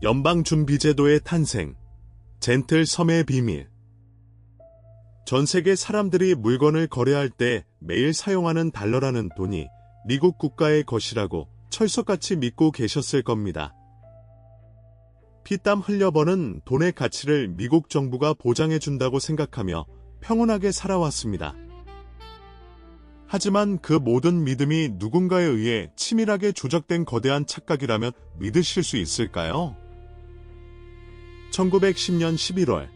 연방준비제도의 탄생, 젠틀 섬의 비밀. 전 세계 사람들이 물건을 거래할 때 매일 사용하는 달러라는 돈이 미국 국가의 것이라고 철석같이 믿고 계셨을 겁니다. 피땀 흘려버는 돈의 가치를 미국 정부가 보장해준다고 생각하며 평온하게 살아왔습니다. 하지만 그 모든 믿음이 누군가에 의해 치밀하게 조작된 거대한 착각이라면 믿으실 수 있을까요? 1910년 11월,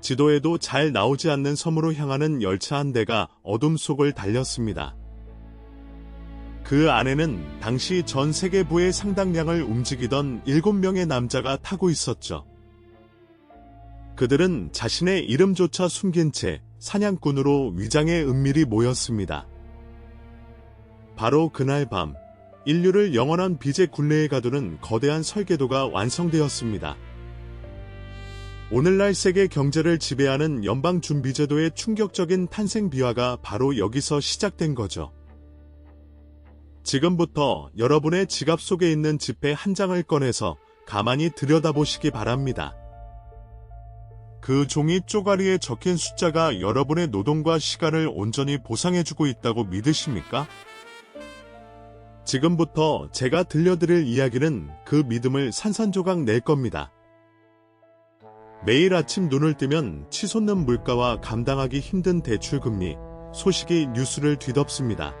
지도에도 잘 나오지 않는 섬으로 향하는 열차 한 대가 어둠 속을 달렸습니다. 그 안에는 당시 전 세계부의 상당량을 움직이던 7명의 남자가 타고 있었죠. 그들은 자신의 이름조차 숨긴 채 사냥꾼으로 위장에 은밀히 모였습니다. 바로 그날 밤, 인류를 영원한 빚의 굴레에 가두는 거대한 설계도가 완성되었습니다. 오늘날 세계 경제를 지배하는 연방준비제도의 충격적인 탄생 비화가 바로 여기서 시작된 거죠. 지금부터 여러분의 지갑 속에 있는 지폐 한 장을 꺼내서 가만히 들여다보시기 바랍니다. 그 종이 쪼가리에 적힌 숫자가 여러분의 노동과 시간을 온전히 보상해주고 있다고 믿으십니까? 지금부터 제가 들려드릴 이야기는 그 믿음을 산산조각 낼 겁니다. 매일 아침 눈을 뜨면 치솟는 물가와 감당하기 힘든 대출 금리, 소식이 뉴스를 뒤덮습니다.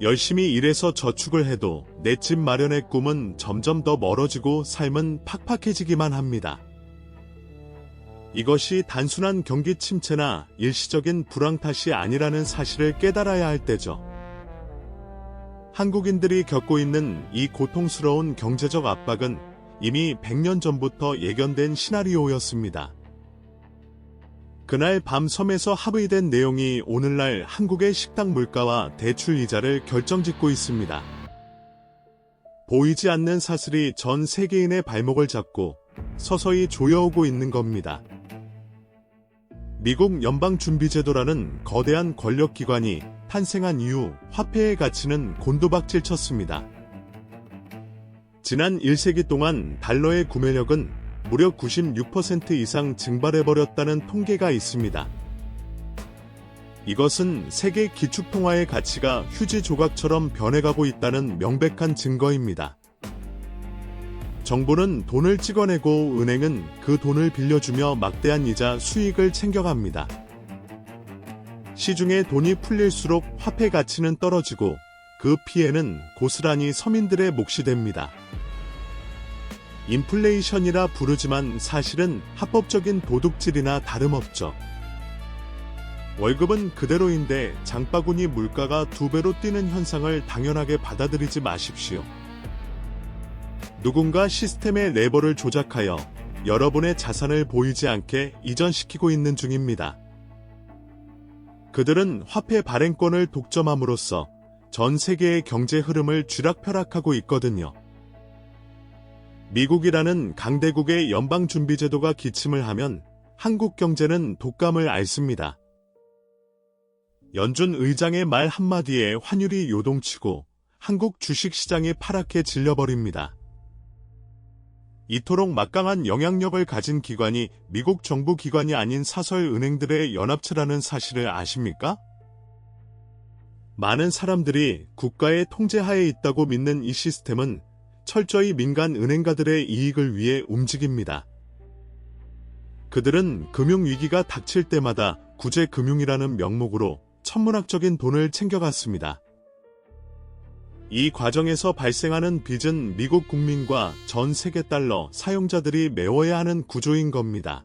열심히 일해서 저축을 해도 내 집 마련의 꿈은 점점 더 멀어지고 삶은 팍팍해지기만 합니다. 이것이 단순한 경기 침체나 일시적인 불황 탓이 아니라는 사실을 깨달아야 할 때죠. 한국인들이 겪고 있는 이 고통스러운 경제적 압박은 이미 100년 전부터 예견된 시나리오였습니다. 그날 밤 섬에서 합의된 내용이 오늘날 한국의 식당 물가와 대출 이자를 결정짓고 있습니다. 보이지 않는 사슬이 전 세계인의 발목을 잡고 서서히 조여오고 있는 겁니다. 미국 연방준비제도라는 거대한 권력기관이 탄생한 이후 화폐의 가치는 곤두박질 쳤습니다. 지난 1세기 동안 달러의 구매력은 무려 96% 이상 증발해버렸다는 통계가 있습니다. 이것은 세계 기축통화의 가치가 휴지 조각처럼 변해가고 있다는 명백한 증거입니다. 정부는 돈을 찍어내고 은행은 그 돈을 빌려주며 막대한 이자 수익을 챙겨갑니다. 시중에 돈이 풀릴수록 화폐 가치는 떨어지고 그 피해는 고스란히 서민들의 몫이 됩니다. 인플레이션이라 부르지만 사실은 합법적인 도둑질이나 다름없죠. 월급은 그대로인데 장바구니 물가가 두 배로 뛰는 현상을 당연하게 받아들이지 마십시오. 누군가 시스템의 레버를 조작하여 여러분의 자산을 보이지 않게 이전시키고 있는 중입니다. 그들은 화폐 발행권을 독점함으로써 전 세계의 경제 흐름을 쥐락펴락하고 있거든요. 미국이라는 강대국의 연방준비제도가 기침을 하면 한국 경제는 독감을 앓습니다. 연준 의장의 말 한마디에 환율이 요동치고 한국 주식시장이 파랗게 질려버립니다. 이토록 막강한 영향력을 가진 기관이 미국 정부 기관이 아닌 사설 은행들의 연합체라는 사실을 아십니까? 많은 사람들이 국가의 통제하에 있다고 믿는 이 시스템은 철저히 민간 은행가들의 이익을 위해 움직입니다. 그들은 금융위기가 닥칠 때마다 구제금융이라는 명목으로 천문학적인 돈을 챙겨갔습니다. 이 과정에서 발생하는 빚은 미국 국민과 전 세계 달러 사용자들이 메워야 하는 구조인 겁니다.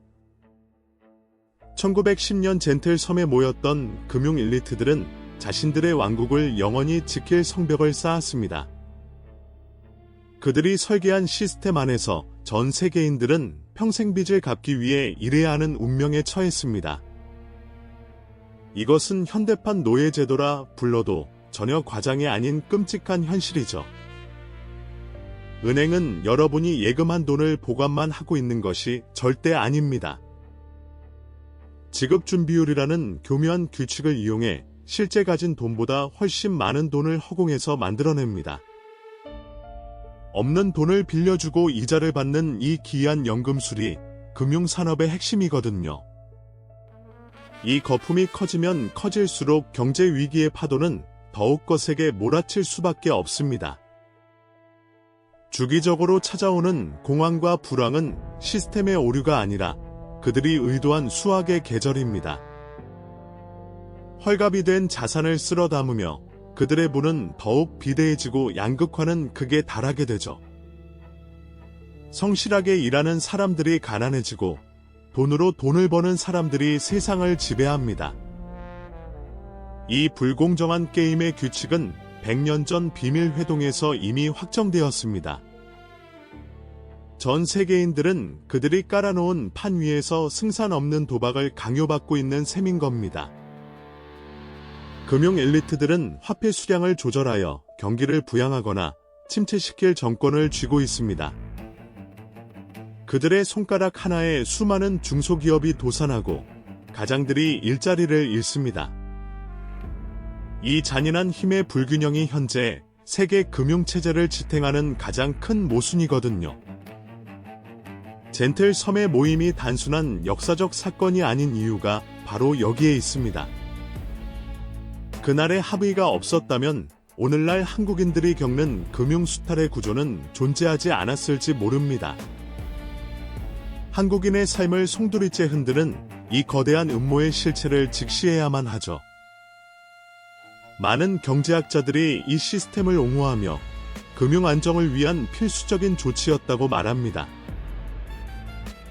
1910년 젠틀 섬에 모였던 금융 일리트들은 자신들의 왕국을 영원히 지킬 성벽을 쌓았습니다. 그들이 설계한 시스템 안에서 전 세계인들은 평생 빚을 갚기 위해 일해야 하는 운명에 처했습니다. 이것은 현대판 노예제도라 불러도 전혀 과장이 아닌 끔찍한 현실이죠. 은행은 여러분이 예금한 돈을 보관만 하고 있는 것이 절대 아닙니다. 지급준비율이라는 교묘한 규칙을 이용해 실제 가진 돈보다 훨씬 많은 돈을 허공에서 만들어냅니다. 없는 돈을 빌려주고 이자를 받는 이 기이한 연금술이 금융산업의 핵심이거든요. 이 거품이 커지면 커질수록 경제 위기의 파도는 더욱 거세게 몰아칠 수밖에 없습니다. 주기적으로 찾아오는 공황과 불황은 시스템의 오류가 아니라 그들이 의도한 수학의 계절입니다. 헐갑이 된 자산을 쓸어 담으며 그들의 부는 더욱 비대해지고 양극화는 극에 달하게 되죠. 성실하게 일하는 사람들이 가난해지고 돈으로 돈을 버는 사람들이 세상을 지배합니다. 이 불공정한 게임의 규칙은 100년 전 비밀 회동에서 이미 확정되었습니다. 전 세계인들은 그들이 깔아놓은 판 위에서 승산 없는 도박을 강요받고 있는 셈인 겁니다. 금융 엘리트들은 화폐 수량을 조절하여 경기를 부양하거나 침체시킬 정권을 쥐고 있습니다. 그들의 손가락 하나에 수많은 중소기업이 도산하고 가장들이 일자리를 잃습니다. 이 잔인한 힘의 불균형이 현재 세계 금융체제를 지탱하는 가장 큰 모순이거든요. 젠틀 섬의 모임이 단순한 역사적 사건이 아닌 이유가 바로 여기에 있습니다. 그날의 합의가 없었다면 오늘날 한국인들이 겪는 금융 수탈의 구조는 존재하지 않았을지 모릅니다. 한국인의 삶을 송두리째 흔드는 이 거대한 음모의 실체를 직시해야만 하죠. 많은 경제학자들이 이 시스템을 옹호하며 금융 안정을 위한 필수적인 조치였다고 말합니다.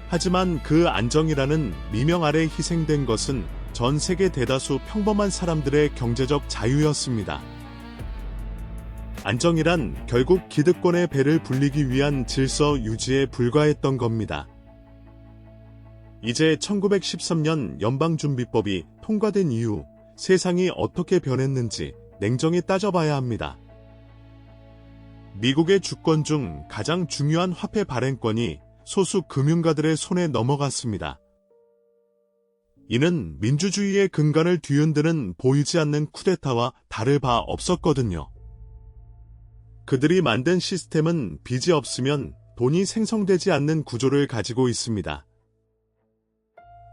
하지만 그 안정이라는 미명 아래 희생된 것은 전 세계 대다수 평범한 사람들의 경제적 자유였습니다. 안정이란 결국 기득권의 배를 불리기 위한 질서 유지에 불과했던 겁니다. 이제 1913년 연방준비법이 통과된 이후 세상이 어떻게 변했는지 냉정히 따져봐야 합니다. 미국의 주권 중 가장 중요한 화폐 발행권이 소수 금융가들의 손에 넘어갔습니다. 이는 민주주의의 근간을 뒤흔드는 보이지 않는 쿠데타와 다를 바 없었거든요. 그들이 만든 시스템은 빚이 없으면 돈이 생성되지 않는 구조를 가지고 있습니다.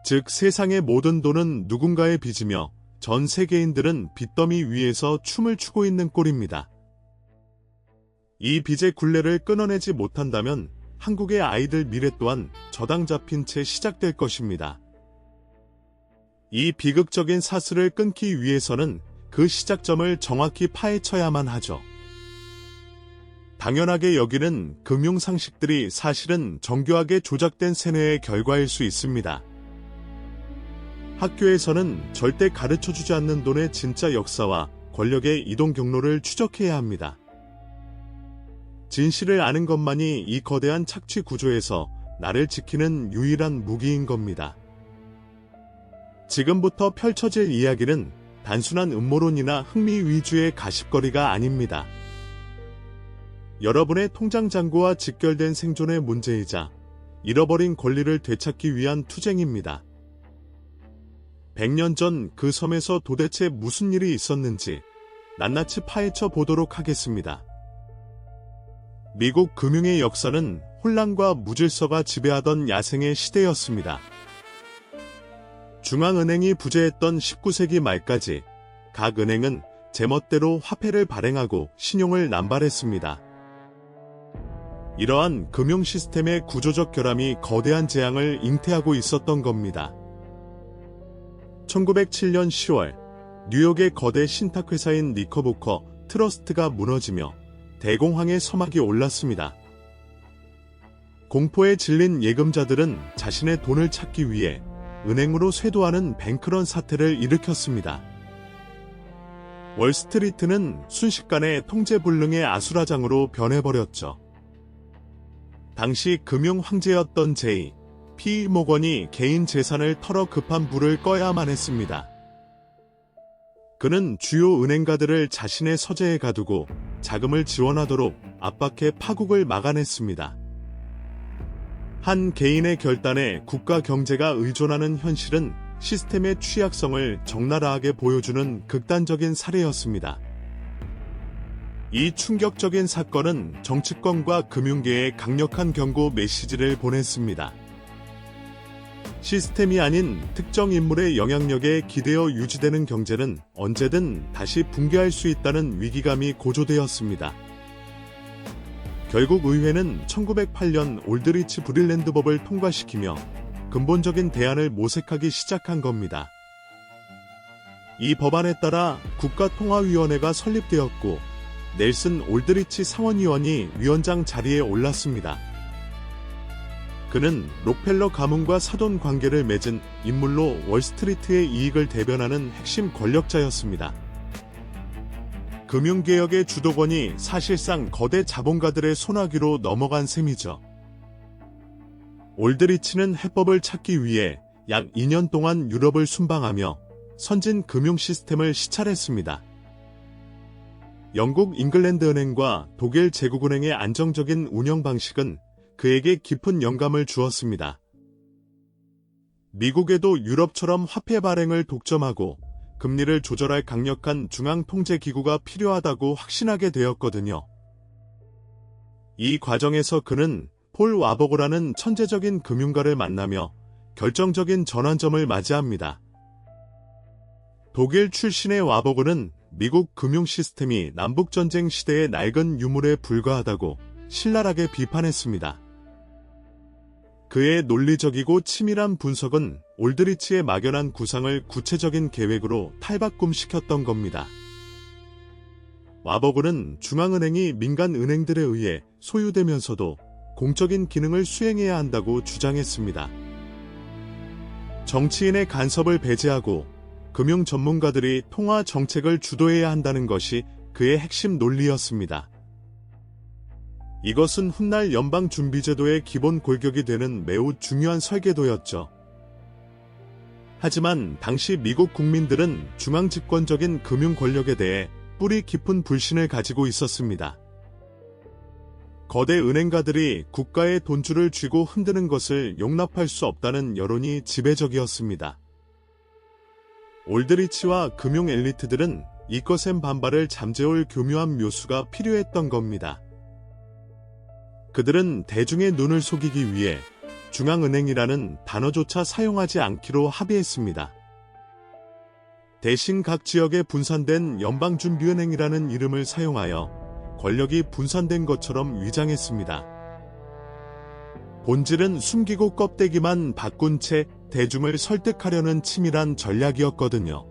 즉 세상의 모든 돈은 누군가의 빚이며 전 세계인들은 빚더미 위에서 춤을 추고 있는 꼴입니다. 이 빚의 굴레를 끊어내지 못한다면 한국의 아이들 미래 또한 저당 잡힌 채 시작될 것입니다. 이 비극적인 사슬을 끊기 위해서는 그 시작점을 정확히 파헤쳐야만 하죠. 당연하게 여기는 금융 상식들이 사실은 정교하게 조작된 세뇌의 결과일 수 있습니다. 학교에서는 절대 가르쳐 주지 않는 돈의 진짜 역사와 권력의 이동 경로를 추적해야 합니다. 진실을 아는 것만이 이 거대한 착취 구조에서 나를 지키는 유일한 무기인 겁니다. 지금부터 펼쳐질 이야기는 단순한 음모론이나 흥미 위주의 가십거리가 아닙니다. 여러분의 통장 잔고와 직결된 생존의 문제이자 잃어버린 권리를 되찾기 위한 투쟁입니다. 100년 전 그 섬에서 도대체 무슨 일이 있었는지 낱낱이 파헤쳐 보도록 하겠습니다. 미국 금융의 역사는 혼란과 무질서가 지배하던 야생의 시대였습니다. 중앙은행이 부재했던 19세기 말까지 각 은행은 제멋대로 화폐를 발행하고 신용을 남발했습니다. 이러한 금융 시스템의 구조적 결함이 거대한 재앙을 잉태하고 있었던 겁니다. 1907년 10월 뉴욕의 거대 신탁회사인 니커보커 트러스트가 무너지며 대공황의 서막이 올랐습니다. 공포에 질린 예금자들은 자신의 돈을 찾기 위해 은행으로 쇄도하는 뱅크런 사태를 일으켰습니다. 월스트리트는 순식간에 통제불능의 아수라장으로 변해버렸죠. 당시 금융 황제였던 제이, 피 모건이 개인 재산을 털어 급한 불을 꺼야만 했습니다. 그는 주요 은행가들을 자신의 서재에 가두고 자금을 지원하도록 압박해 파국을 막아냈습니다. 한 개인의 결단에 국가 경제가 의존하는 현실은 시스템의 취약성을 적나라하게 보여주는 극단적인 사례였습니다. 이 충격적인 사건은 정치권과 금융계에 강력한 경고 메시지를 보냈습니다. 시스템이 아닌 특정 인물의 영향력에 기대어 유지되는 경제는 언제든 다시 붕괴할 수 있다는 위기감이 고조되었습니다. 결국 의회는 1908년 올드리치 브릴랜드 법을 통과시키며 근본적인 대안을 모색하기 시작한 겁니다. 이 법안에 따라 국가통화위원회가 설립되었고 넬슨 올드리치 상원의원이 위원장 자리에 올랐습니다. 그는 록펠러 가문과 사돈 관계를 맺은 인물로 월스트리트의 이익을 대변하는 핵심 권력자였습니다. 금융개혁의 주도권이 사실상 거대 자본가들의 손아귀로 넘어간 셈이죠. 올드리치는 해법을 찾기 위해 약 2년 동안 유럽을 순방하며 선진 금융 시스템을 시찰했습니다. 영국 잉글랜드 은행과 독일 제국은행의 안정적인 운영 방식은 그에게 깊은 영감을 주었습니다. 미국에도 유럽처럼 화폐 발행을 독점하고 금리를 조절할 강력한 중앙 통제 기구가 필요하다고 확신하게 되었거든요. 이 과정에서 그는 폴 와버그라는 천재적인 금융가를 만나며 결정적인 전환점을 맞이합니다. 독일 출신의 와버그는 미국 금융 시스템이 남북전쟁 시대의 낡은 유물에 불과하다고 신랄하게 비판했습니다. 그의 논리적이고 치밀한 분석은 올드리치의 막연한 구상을 구체적인 계획으로 탈바꿈시켰던 겁니다. 와버그는 중앙은행이 민간 은행들에 의해 소유되면서도 공적인 기능을 수행해야 한다고 주장했습니다. 정치인의 간섭을 배제하고 금융 전문가들이 통화 정책을 주도해야 한다는 것이 그의 핵심 논리였습니다. 이것은 훗날 연방준비제도의 기본 골격이 되는 매우 중요한 설계도였죠. 하지만 당시 미국 국민들은 중앙 집권적인 금융 권력에 대해 뿌리 깊은 불신을 가지고 있었습니다. 거대 은행가들이 국가의 돈줄을 쥐고 흔드는 것을 용납할 수 없다는 여론이 지배적이었습니다. 올드리치와 금융 엘리트들은 이 거센 반발을 잠재울 교묘한 묘수가 필요했던 겁니다. 그들은 대중의 눈을 속이기 위해 중앙은행이라는 단어조차 사용하지 않기로 합의했습니다. 대신 각 지역에 분산된 연방준비은행이라는 이름을 사용하여 권력이 분산된 것처럼 위장했습니다. 본질은 숨기고 껍데기만 바꾼 채 대중을 설득하려는 치밀한 전략이었거든요.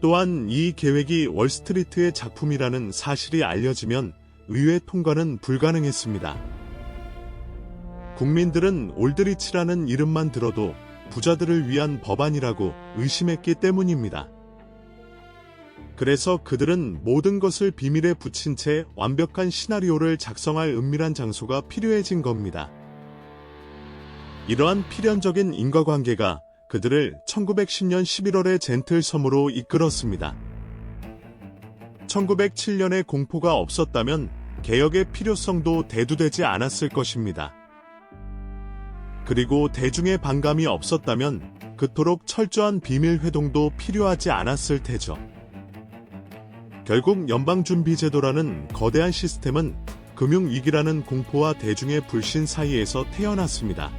또한 이 계획이 월스트리트의 작품이라는 사실이 알려지면 의회 통과는 불가능했습니다. 국민들은 올드리치라는 이름만 들어도 부자들을 위한 법안이라고 의심했기 때문입니다. 그래서 그들은 모든 것을 비밀에 붙인 채 완벽한 시나리오를 작성할 은밀한 장소가 필요해진 겁니다. 이러한 필연적인 인과관계가 그들을 1910년 11월의 젠틀 섬으로 이끌었습니다. 1907년의 공포가 없었다면 개혁의 필요성도 대두되지 않았을 것입니다. 그리고 대중의 반감이 없었다면 그토록 철저한 비밀 회동도 필요하지 않았을 테죠. 결국 연방준비제도라는 거대한 시스템은 금융위기라는 공포와 대중의 불신 사이에서 태어났습니다.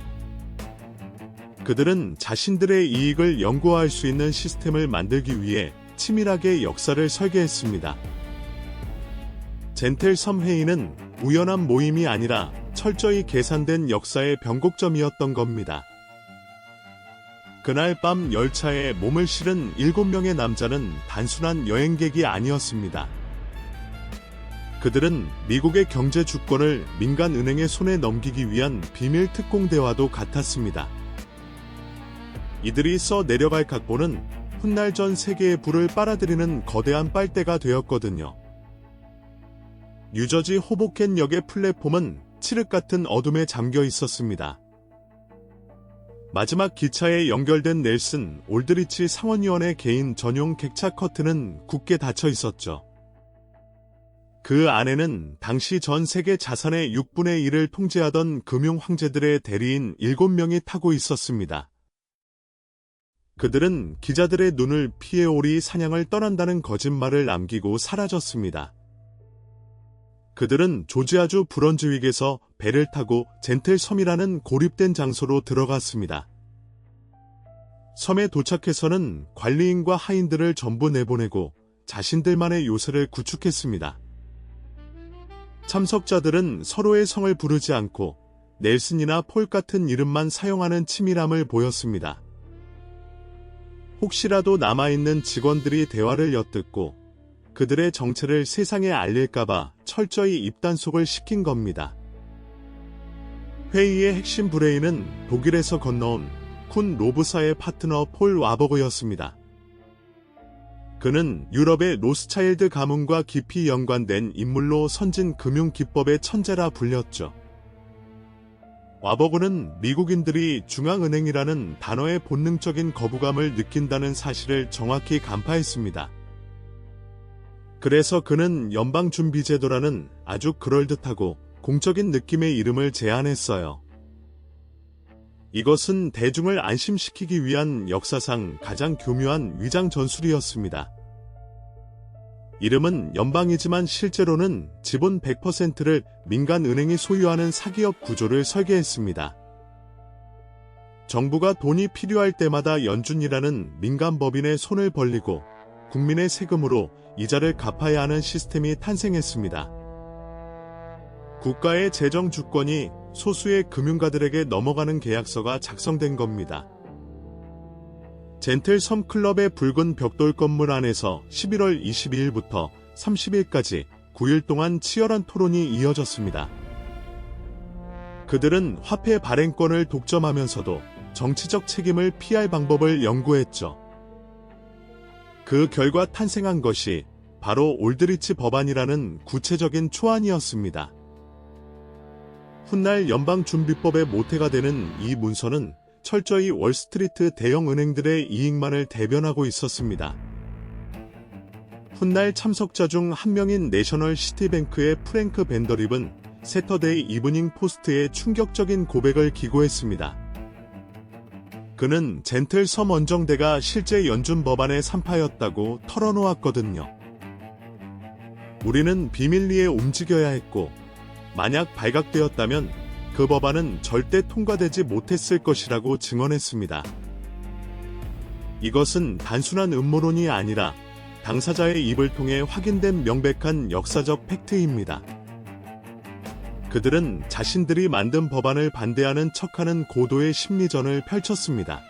그들은 자신들의 이익을 연구할 수 있는 시스템을 만들기 위해 치밀하게 역사를 설계했습니다. 젠텔 섬회의는 우연한 모임이 아니라 철저히 계산된 역사의 변곡점이었던 겁니다. 그날 밤 열차에 몸을 실은 7명의 남자는 단순한 여행객이 아니었습니다. 그들은 미국의 경제 주권을 민간 은행의 손에 넘기기 위한 비밀 특공대와도 같았습니다. 이들이 써 내려갈 각본은 훗날 전 세계의 불을 빨아들이는 거대한 빨대가 되었거든요. 뉴저지 호보켄 역의 플랫폼은 칠흑 같은 어둠에 잠겨 있었습니다. 마지막 기차에 연결된 넬슨 올드리치 상원의원의 개인 전용 객차 커튼은 굳게 닫혀 있었죠. 그 안에는 당시 전 세계 자산의 6분의 1을 통제하던 금융 황제들의 대리인 7명이 타고 있었습니다. 그들은 기자들의 눈을 피해 오리 사냥을 떠난다는 거짓말을 남기고 사라졌습니다. 그들은 조지아주 브런즈윅에서 배를 타고 젠틀 섬이라는 고립된 장소로 들어갔습니다. 섬에 도착해서는 관리인과 하인들을 전부 내보내고 자신들만의 요새를 구축했습니다. 참석자들은 서로의 성을 부르지 않고 넬슨이나 폴 같은 이름만 사용하는 치밀함을 보였습니다. 혹시라도 남아있는 직원들이 대화를 엿듣고 그들의 정체를 세상에 알릴까봐 철저히 입단속을 시킨 겁니다. 회의의 핵심 브레인은 독일에서 건너온 쿤 로브사의 파트너 폴 와버그였습니다. 그는 유럽의 로스차일드 가문과 깊이 연관된 인물로 선진 금융 기법의 천재라 불렸죠. 와버그는 미국인들이 중앙은행이라는 단어의 본능적인 거부감을 느낀다는 사실을 정확히 간파했습니다. 그래서 그는 연방준비제도라는 아주 그럴듯하고 공적인 느낌의 이름을 제안했어요. 이것은 대중을 안심시키기 위한 역사상 가장 교묘한 위장 전술이었습니다. 이름은 연방이지만 실제로는 지분 100%를 민간 은행이 소유하는 사기업 구조를 설계했습니다. 정부가 돈이 필요할 때마다 연준이라는 민간 법인의 손을 벌리고 국민의 세금으로 이자를 갚아야 하는 시스템이 탄생했습니다. 국가의 재정 주권이 소수의 금융가들에게 넘어가는 계약서가 작성된 겁니다. 젠틀 섬 클럽의 붉은 벽돌 건물 안에서 11월 22일부터 30일까지 9일 동안 치열한 토론이 이어졌습니다. 그들은 화폐 발행권을 독점하면서도 정치적 책임을 피할 방법을 연구했죠. 그 결과 탄생한 것이 바로 올드리치 법안이라는 구체적인 초안이었습니다. 훗날 연방준비법의 모태가 되는 이 문서는 철저히 월스트리트 대형 은행들의 이익만을 대변하고 있었습니다. 훗날 참석자 중 한 명인 내셔널 시티뱅크의 프랭크 벤더립은 세터데이 이브닝 포스트에 충격적인 고백을 기고했습니다. 그는 젠틀 섬 원정대가 실제 연준 법안의 산파였다고 털어놓았거든요. 우리는 비밀리에 움직여야 했고, 만약 발각되었다면 그 법안은 절대 통과되지 못했을 것이라고 증언했습니다. 이것은 단순한 음모론이 아니라 당사자의 입을 통해 확인된 명백한 역사적 팩트입니다. 그들은 자신들이 만든 법안을 반대하는 척하는 고도의 심리전을 펼쳤습니다.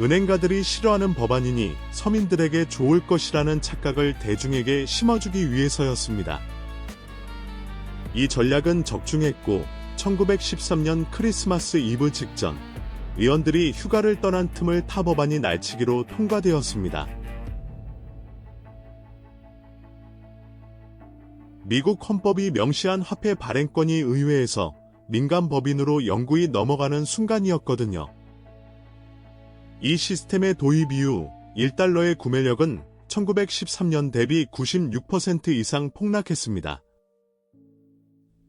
은행가들이 싫어하는 법안이니 서민들에게 좋을 것이라는 착각을 대중에게 심어주기 위해서였습니다. 이 전략은 적중했고 1913년 크리스마스 이브 직전 의원들이 휴가를 떠난 틈을 타 법안이 날치기로 통과되었습니다. 미국 헌법이 명시한 화폐 발행권이 의회에서 민간 법인으로 영구히 넘어가는 순간이었거든요. 이 시스템의 도입 이후 1달러의 구매력은 1913년 대비 96% 이상 폭락했습니다.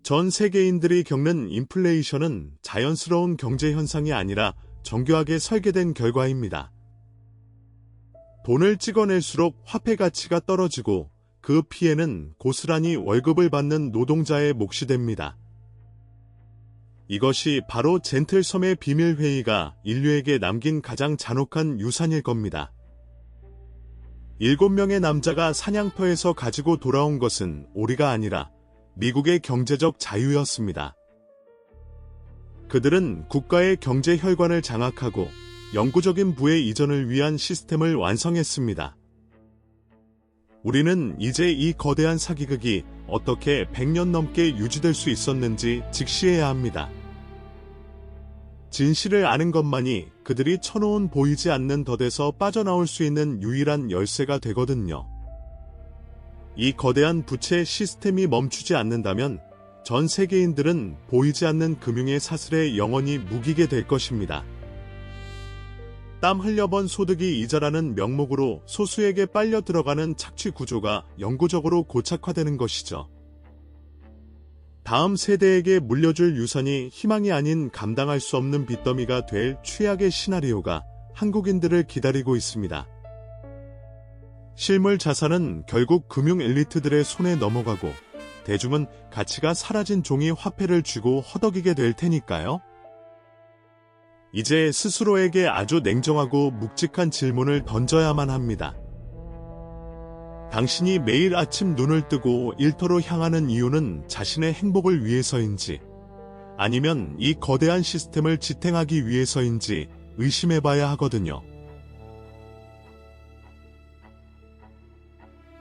전 세계인들이 겪는 인플레이션은 자연스러운 경제 현상이 아니라 정교하게 설계된 결과입니다. 돈을 찍어낼수록 화폐 가치가 떨어지고 그 피해는 고스란히 월급을 받는 노동자의 몫이 됩니다. 이것이 바로 젠틀섬의 비밀회의가 인류에게 남긴 가장 잔혹한 유산일 겁니다. 일곱 명의 남자가 사냥터에서 가지고 돌아온 것은 오리가 아니라 미국의 경제적 자유였습니다. 그들은 국가의 경제 혈관을 장악하고 영구적인 부의 이전을 위한 시스템을 완성했습니다. 우리는 이제 이 거대한 사기극이 어떻게 100년 넘게 유지될 수 있었는지 직시해야 합니다. 진실을 아는 것만이 그들이 쳐놓은 보이지 않는 덫에서 빠져나올 수 있는 유일한 열쇠가 되거든요. 이 거대한 부채 시스템이 멈추지 않는다면 전 세계인들은 보이지 않는 금융의 사슬에 영원히 묵이게 될 것입니다. 땀 흘려 번 소득이 이자라는 명목으로 소수에게 빨려 들어가는 착취 구조가 영구적으로 고착화되는 것이죠. 다음 세대에게 물려줄 유산이 희망이 아닌 감당할 수 없는 빚더미가 될 최악의 시나리오가 한국인들을 기다리고 있습니다. 실물 자산은 결국 금융 엘리트들의 손에 넘어가고 대중은 가치가 사라진 종이 화폐를 쥐고 허덕이게 될 테니까요. 이제 스스로에게 아주 냉정하고 묵직한 질문을 던져야만 합니다. 당신이 매일 아침 눈을 뜨고 일터로 향하는 이유는 자신의 행복을 위해서인지, 아니면 이 거대한 시스템을 지탱하기 위해서인지 의심해 봐야 하거든요.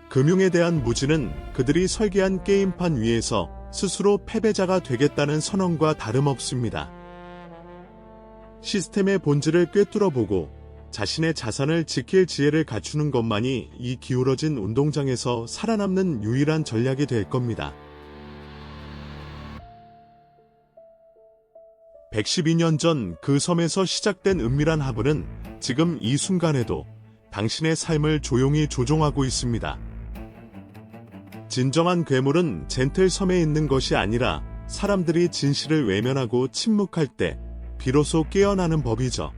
금융에 대한 무지는 그들이 설계한 게임판 위에서 스스로 패배자가 되겠다는 선언과 다름없습니다. 시스템의 본질을 꿰뚫어보고 자신의 자산을 지킬 지혜를 갖추는 것만이 이 기울어진 운동장에서 살아남는 유일한 전략이 될 겁니다. 112년 전 그 섬에서 시작된 은밀한 하부는 지금 이 순간에도 당신의 삶을 조용히 조종하고 있습니다. 진정한 괴물은 젠틀 섬에 있는 것이 아니라 사람들이 진실을 외면하고 침묵할 때 비로소 깨어나는 법이죠.